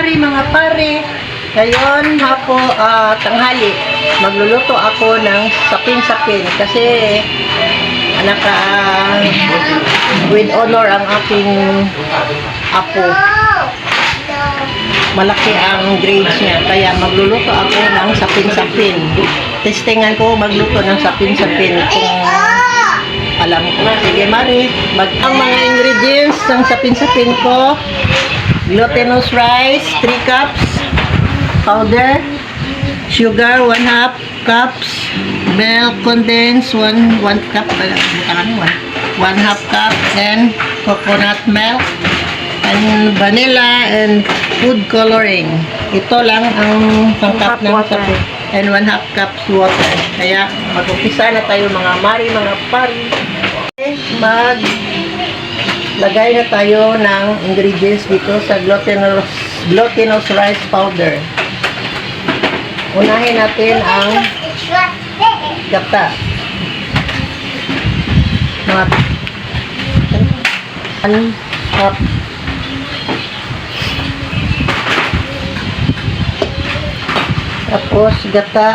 mari, mga pare. Ngayon, hapo, ah, tanghali, magluluto ako ng sapin-sapin kasi naka with honor ang aking apo. Malaki ang grades niya, kaya magluluto ako ng sapin-sapin. Testingan ko magluto ng sapin-sapin kung alam ko. Sige, Mari. Mag ang mga ingredients ng sapin-sapin ko. Glutinous rice, 3 cups. Powder. Sugar, 1 half cups. Milk condensed, 1 1 cup. Bukan 1. 1 half cup. And coconut milk. And vanilla and food coloring. Ito lang ang pangkap ng sapin. And 1 half cups water. Kaya mag-umpisa na tayo mga mari, mga pari mag lagay na tayo ng ingredients dito sa glutinous, glutinous rice powder. Unahin natin ang gata. Mga one cup. Tapos gata,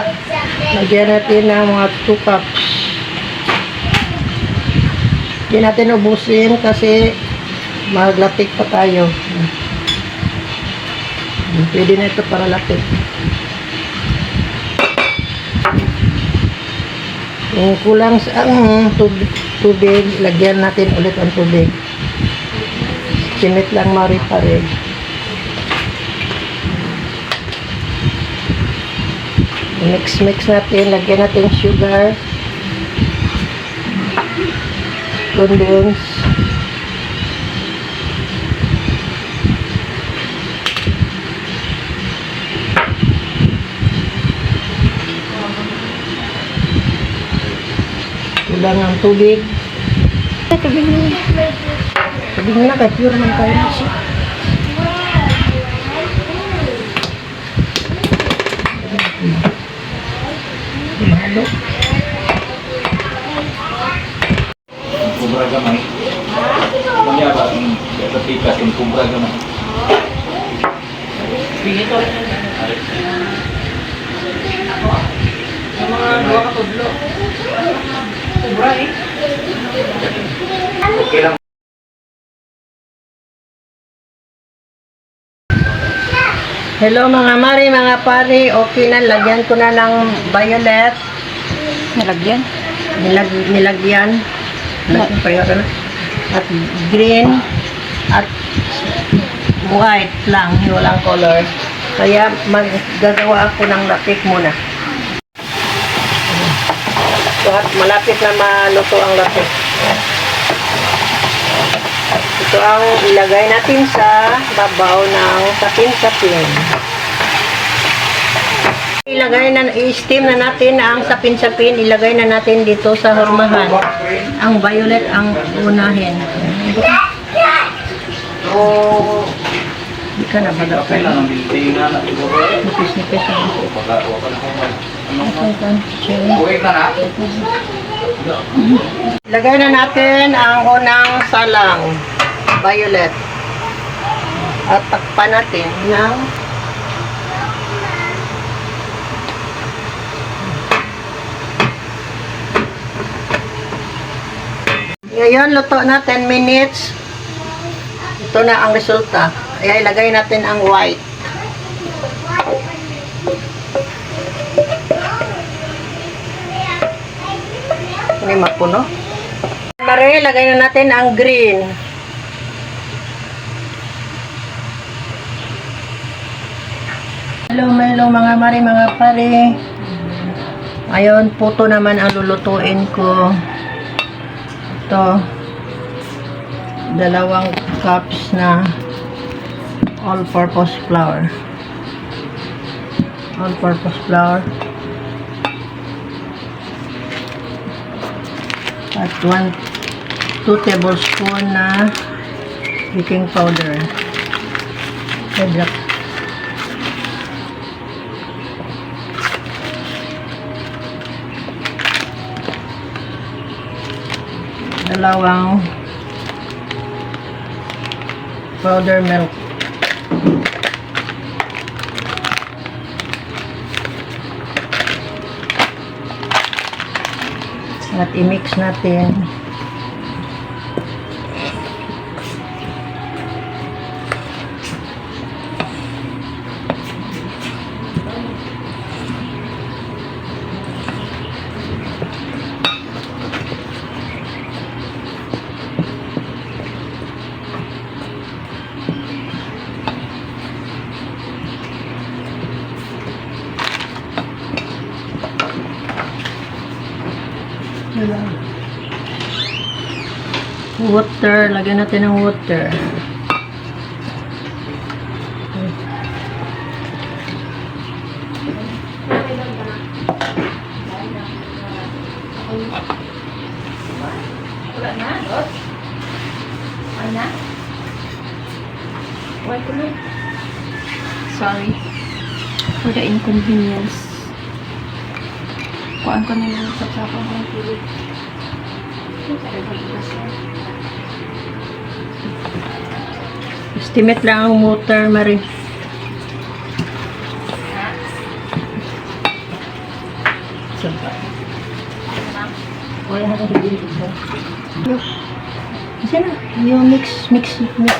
lagyan natin ng mga 2 cups. Hindi natin ubusin kasi maglapit pa tayo. Pwede na ito para lapit. Kung kulang sa ang tubig, tubig, lagyan natin ulit ang tubig. Simit lang mari-pare. Mix-mix natin, lagyan natin sugar. Condense. Kulang ang tubig. Tubig mo. Tubig na kay pure man tayo. Mahalo. Kubra gamay. Kunya ba ang katikas yung kubra gamay. Okay lang. Hello mga mari, mga pari. Okay na, lagyan ko na ng violet. Nalagyan. Nilag, nilagyan. Lagyan pa yun, ano? At green. At white lang, walang color. Kaya maggagawa ako ng lapik muna. So, at malapit na maluto ang lapik. Ito ang ilagay natin sa babaw ng sapin-sapin. Ilagay na, i-steam na natin ang sapin-sapin, ilagay na natin dito sa hurmahan. Ang violet ang unahin. So, Hindi ka na baga okay lang ang building na na siguro. Nipis-nipis na. Ilagay na natin ang unang salang, violet. At takpan natin ng Ngayon, luto na 10 minutes. Ito na ang resulta. Kaya ilagay natin ang white. Ini mapuno. Mare, lagay na natin ang green. Hello, hello mga mare, mga pare. Ngayon, puto naman ang lulutuin ko. Ito, dalawang cups na all-purpose flour. All-purpose flour. At 1 2 tablespoon na baking powder. Sedap. dalawang powder milk. At i-mix natin. Water, lagyan natin ng water. Wala na, Dot? Wala na? Wala ko. Sorry for the inconvenience. Kuhaan ko na lang sa sapang ng tulog. Estimate lang ang water, Marie. Wala na hindi dito. Kasi na, yung mix, mix, mix.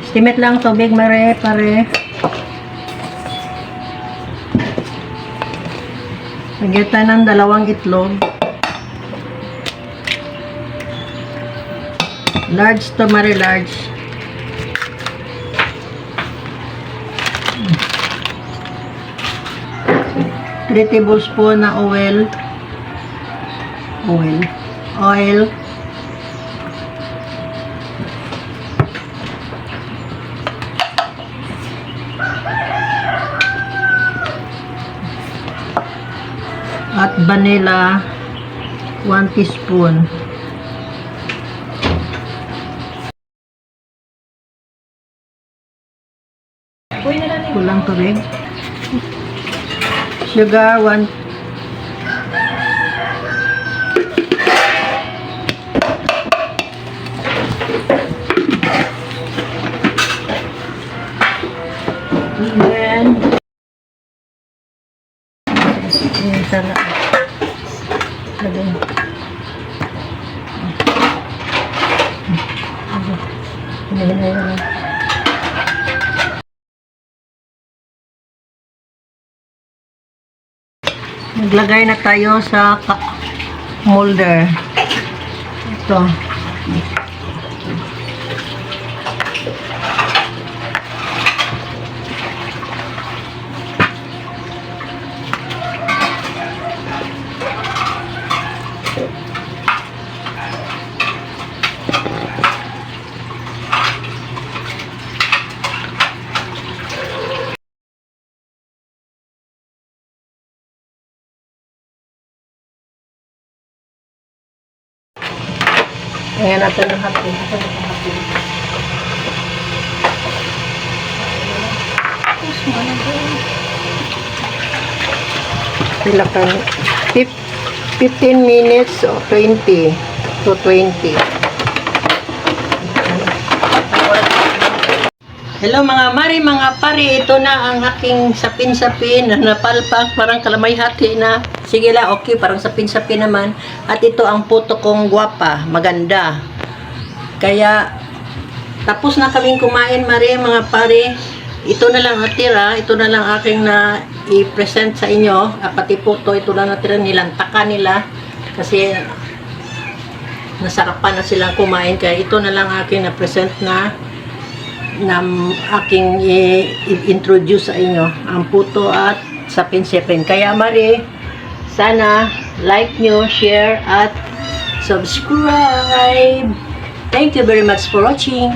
Estimate lang tubig, Mare, pare. Lagyan tayo ng dalawang itlog. Large to, Mare, large. 3 tablespoon na oil. Oil. Oil. At vanilla 1 teaspoon. Kulang tubig. Sugar 1 Naglagay na tayo sa molder. Ito. Ayan natin ang hapin. Ito na ang hapin. Pila ka? Fif- 15 minutes o 20 to 20. Hello mga mari, mga pari, ito na ang aking sapin-sapin na napalpak, parang kalamayhati na. Sige lang, okay, parang sapin-sapin naman. At ito ang puto kong gwapa, maganda. Kaya, tapos na kaming kumain, mari, mga pari. Ito na lang natira, ito na lang aking na i-present sa inyo. Ah, pati puto, ito lang natira, nilantaka nila. Kasi, nasarapan na silang kumain. Kaya ito na lang aking na-present na na aking i-introduce sa inyo ang puto at sapin-sapin. Kaya Mari, sana like nyo, share at subscribe. Thank you very much for watching.